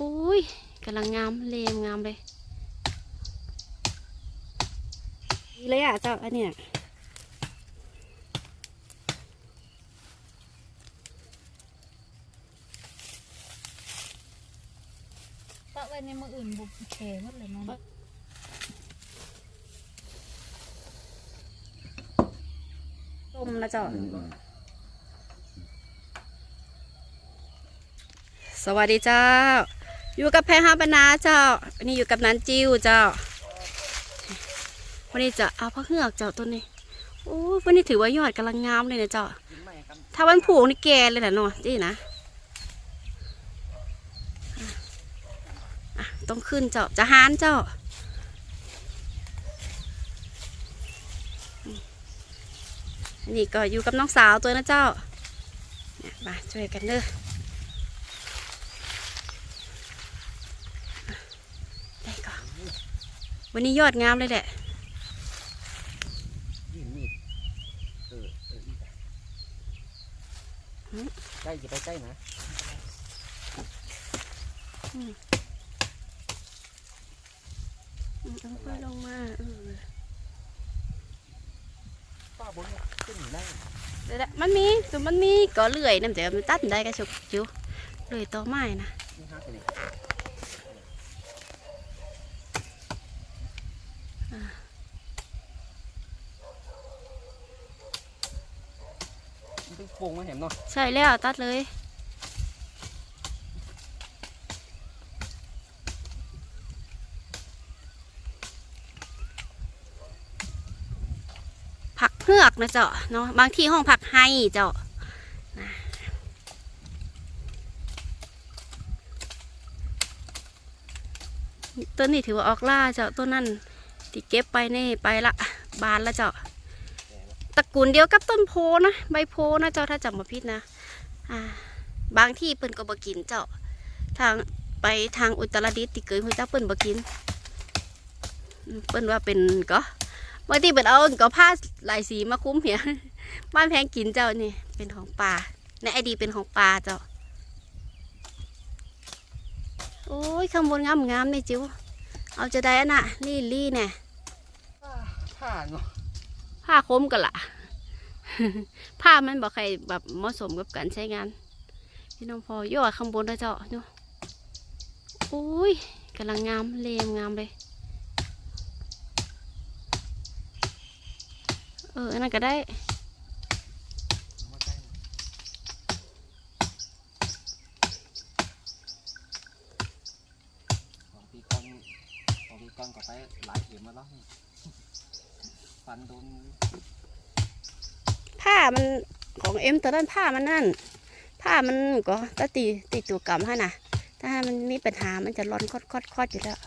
อุ้ยกำลังงามเลมงามเลยดีเลยอะเจ้าอันเนี้ยปะไว้ในมืออื่นบุบแขหมดเลยเนาะต้มนะเจ้าสวัสดีเจ้า อยู่กับแพรฮาบรรณาเจ้าวันนี้อยู่กับนันจิวเจ้า วันนี้จะเอาพระเหือกเจ้าตัวนี้โอ้วันนี้ถือว่ายอดกำลังงามเลยนะเจ้า ถ้าวันผูกนี่แกเลยนะเนาะจีนะต้องขึ้นเจ้าจะหานเจ้าอันนี้ก็อยู่กับน้องสาวตัวนะเจ้ามาช่วยกันเด้อ ได้ก่อน วันนี้ยอดงามเลยแหละใกล้อย่าไปใกล้นะเอาไปลงมาเออป้าบนขึ้นได้เดี๋ยวๆมันมีแต่มันมีก็เลื่อยน้ำแต่มันตัดได้ก็ชุกจิ๋วเลื่อยต่อไม้นะ นี่ฮักเลยมันเป็นโป่งมาเห็นเนาะใช่แล้วตัดเลยผักเพือกนะเจ้าเนาะบางที่ห้องผักไห้เจ้าะต้นนี้ถือว่าออกล่าเจ้าต้นนั้นที่เก็บไปนี่ไปละบานละเจ้าะ กูลเดียวกับต้นโพนะใบโพนะเจ้าถ้าจำมาพิษนะอ่าบางที่เปิ้นก็บ่กินเจ้า ทางไปทางอุตรดิตถ์ที่เกิดพระเจ้าเปิ้นบ่กินอืมเปิ้นว่าเป็นก็บางทีเปิ้นเอาก็ผ้าหลายสีมาคุ้มเหียบ้านแพงกินเจ้านี่เป็นของป่าในไอดีเป็นของป่าเจ้าโอ้ยข้างบนงามงามๆนี่จิ๋วเอาจะได้อันน่ะลี่ลี่เนี่ยผ้าเนาะผ้าคมกันละ ผ้ามันบอกใครแบบเหมาะสมกับการใช้งาน พี่น้องพอย่อข้างบนนะเจ้าเนาะอุ้ยกำลังงามเลมงามเลย เอออันนั้นก็ได้เอนก็ไปหลายเข็มมาแล้วฟันโดน ผ้ามันของเอ็มตัวนั้นผ้ามันนั่น ผ้ามันก็ตะตีตีตัวกรรมให้นะถ้ามันมีปัญหามันจะร้อนคอดคอดคอดอยู่แล้ว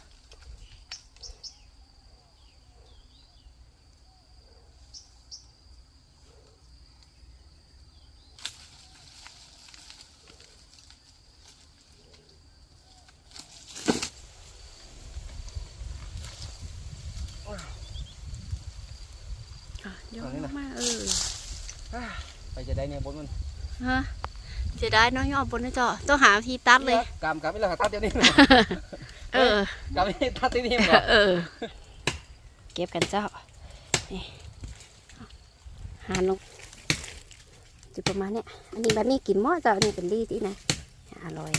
อะยกลงมาเออไป จะได้เนี่ยบนมันฮะเสียดายเน้องยอบบนนะเจ้าต้องหาที่ตัดเลยกามกามไม่ละตัดเดี๋ยวนี้เออกามไม่ตัดที่นี่เหรอเออ เก็บกันเจ้านี่หาลงจุดประมาณเนี้ยอันนี้แบบนี้กินหม้อเจ้าอันนี้เป็นดีที่นะอร่อย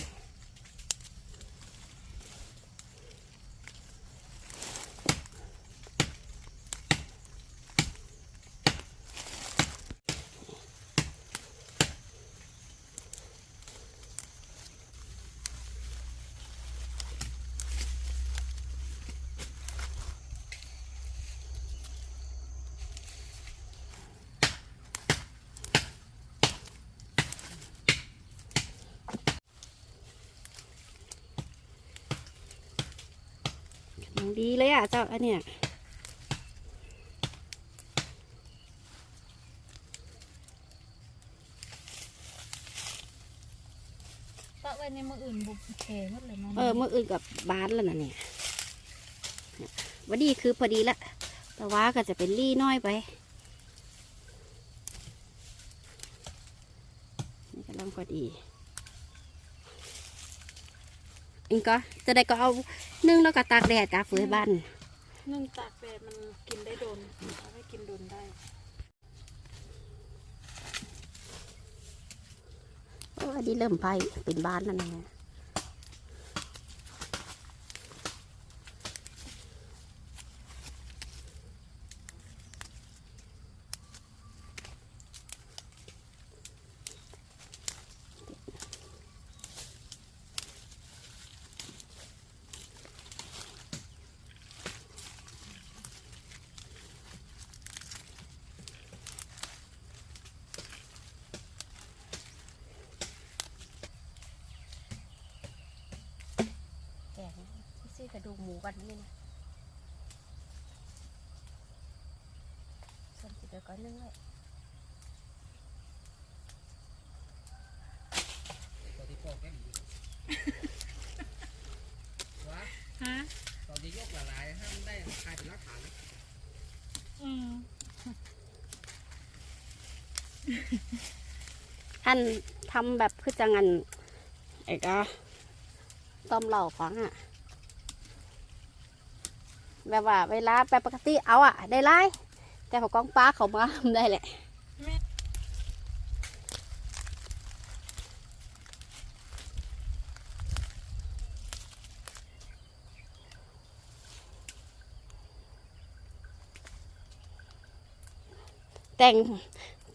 ดีเลยอะเจ้าอันเนี้ยปะไว้ในมืออื่นบุบแขหมดเลยเนาะเออเมื่ออื่นกับบานแล้วนะเนี่ยเนี่ยวันนี้คือพอดีละ แต่ว่าก็จะเป็นรี่น้อยไปนี่กำลังพอดี อิงก็จะได้ก็เอานึ่งแล้วก็ตากแดดกาฝืนบ้านนึ่งตากแดดมันกินได้โดนเอาไว้กินโดนได้โอ้อันนี้เริ่มไปเป็นบ้านแล้วนะแกง ซี่กระดูกหมูกันนี่นะส่วนสิเดี๋ยวก็นึ่งเลยตอนที่ปอกแก้มดีวะฮะตอนที่ยกหลายๆห้ามได้คลายเป็นรักฐานอืมท่านทำแบบคือจังงันไอ้ก็ต้มเหล่าฟังอะ แบบว่าเวลาไปปกติเอาอะได้ไล่แต่พอกองปลาเขามาได้แหละแต่ง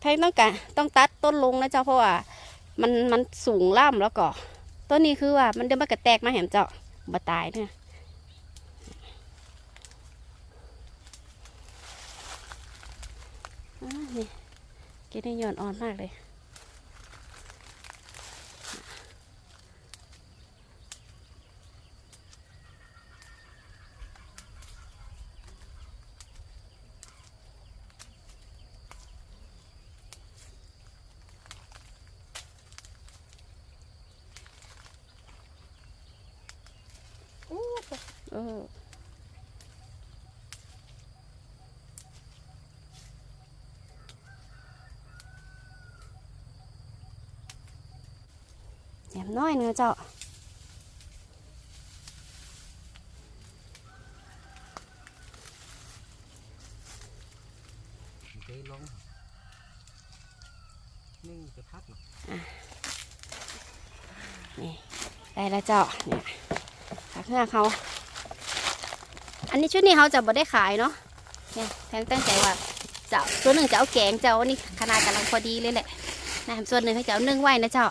ไทยต้องการต้องตัดต้นลงนะเจ้าเพราะว่ามันมันสูงล่ำแล้วก็ต้นนี้คือว่ามันเดี๋ยวมันกระแตกมาแหมเจ้าบ่ตายเนี่ยอ่านี่ กินได้หย่อนอ่อนมากเลยเอ นมน้อยเนื้อะเจ้าเทลงนึ่งจะพัดเนาะได้แล้วเจ้าเนี่ยผักเพื่อเขาอันนี้ชุดนี้เขาจะบ่ได้ขายเนาะเนี่ยแทงตั้งใจว่าจะเอาส่วนหนึ่งจะเอาแกงเจ้าอันนี้ขนาดกำลังพอดีเลยแหละนะส่วนหนึ่งเขาจะเอานึ่งไว้นะเจ้า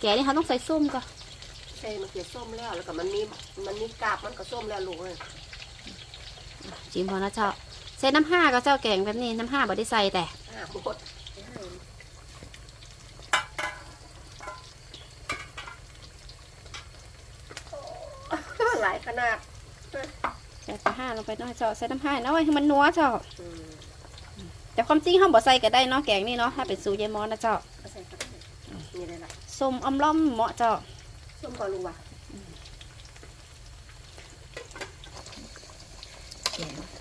แกงนี่เขาต้องใส่ส้มก่อนใช่มันเกลียส้มแล้วแล้วก็มันมีมันมีกาบมันก็ส้มแล้วลูกเลยจิ้มพอนะเจ้าใส่น้ำห้าก็เจ้าแกงแบบนี้น้ำห้าบ่ได้ใส่แต่อ่าหมดหลายขนาดใส่น้ำห้าลงไปเนาะเจ้าใส่น้ำห้าเนาะไว้ให้มันนัวเจ้าอืมแต่ความจริงเขาบ่ใส่ก็ได้เนาะแกงนี่เนาะถ้าเป็นสูตรยายมอนนะเจ้า ก็ใส่ก็ได้นี่เลยล่ะ ส้มอมล่อมเหมาะเจ้าส้มก่อนลุงว่ะ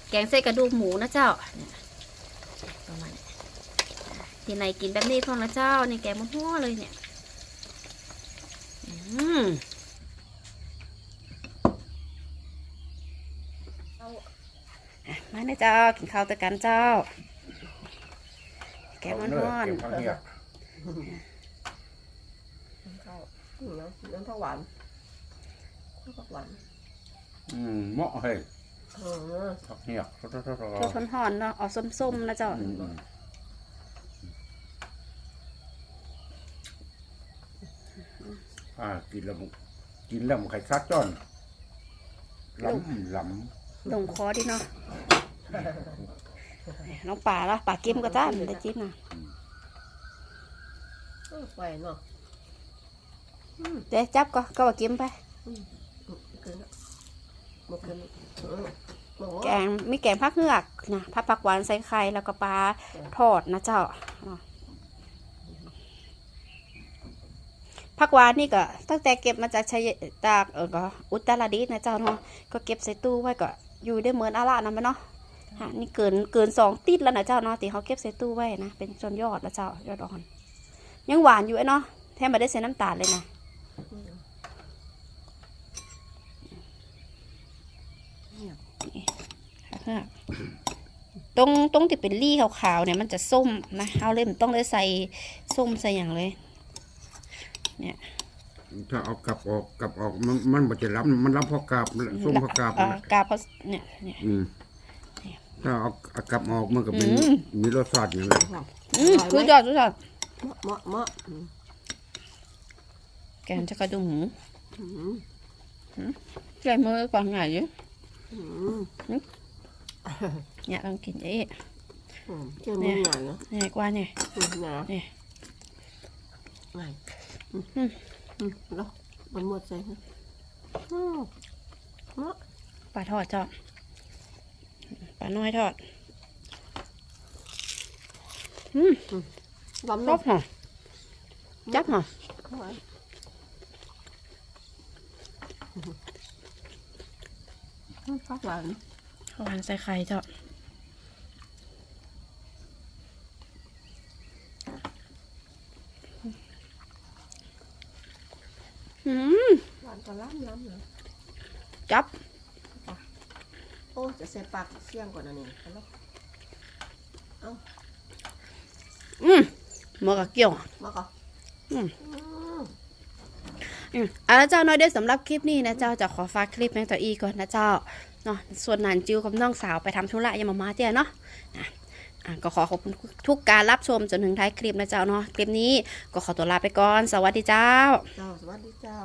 แกงใส่กระดูกหมูนะเจ้าเนี่ยประมาณนี้ที่ไหนกินแบบนี้พอนะเจ้านี่แกงมันหัวเลยเนี่ยอืมอะมาเนะเจ้ากินข้าวตะกันเจ้า แกงมันห้อนเก็บข้าวเหนียวข้าวอืมน้ำน้ำข้าวหวานข้าวหวานอืมเหมาะเฮ้ยเออข้าวเหนียวทอดทอดทอดทอดตัวทนหอนๆเนาะเอาส้มๆนะเจ้าอืมอืมอ่ากินแล้วมันกินแล้วมันไข่ซัดจ้อนล้ำล้ลงคอดิเนาะน้องป่าละป่ากิมก็จ้าได้จิ้มนะเออไปเนาะ เดี๋ยวจับก็ก็ว่ากินไปเกินละหมดเกินอืมหมดแกงมีแกงผักเหือกนะผักผักหวานใส่ไข่แล้วก็ปลาทอดนะเจ้าอะผักหวานนี่ก็ตั้งแต่เก็บมาจากชัยจากเออก็อุตรดิตถ์นะเจ้าเนาะก็เก็บใส่ตู้ไว้ก็อยู่ได้เหมือนอาละนะมันเนาะฮะนี่เกินเกินสองติดแล้วนะเจ้าเนาะที่เขาเก็บใส่ตู้ไว้นะเป็นจนยอดแล้วเจ้ายอดอ่อน ยังหวานอยู่ไอ้เนาะแทบไม่ได้ใส่น้ำตาลเลยนะผักเหือก ตรงตรงที่เป็นรี่ขาวๆเนี่ยมันจะส้มนะเอาเลยมันต้องได้ใส่ส้มใส่อย่างเลยถ้าเอากลับออกกลับออกมันมันบ่จะล้ำมันล้ำเพราะกาบส้มเพราะกาบอ่านั่นแหละกาบเขาเนี่ยเนี่ยอืมถ้าเอาเอากลับออกมันก็เป็นอืมมีรสชาติอย่างนั้นอืมคือยอดคือยอดเหมาะเหมาะอืม แกงจะกระดูกหมูอืมใส่มือก่อนไงอยู่อืมเนี่ยลองกินเอ๊ะอืมเจ้ามือหน่อยเนาะเนี่ยกว่าเนี่ยอืมนะนี่ไงอืมอืมอืมแล้วมันหมดใจนะอืมเหมาะปลาทอดเจ้าปลาน้อยทอดล้ำจัเนาะบหรอจับหรอ พักหวานหวานใส่ไข่เจ้าอืมหวานก็ล้ำล้ำเนาะจับ โอ้ จะเสียปากเสี่ยงกว่านั้นนี่เอาละอืมหมอกับเกี่ยวมาก่อนอืม อืมอืมเอาละเจ้าน้อยเด้อสำหรับคลิปนี้นะเจ้าจะขอฝากคลิปแมงต่ออีก่อนนะเจ้าเนาะส่วนนันจิวกับน้องสาวไปทำธุระยามามาเตี้ยเนาะอะอะก็ขอขอบคุณทุกการรับชมจนถึงท้ายคลิปนะเจ้าเนาะคลิปนี้ก็ขอตัวลาไปก่อน สวัสดีเจ้า เจ้า สวัสดีเจ้า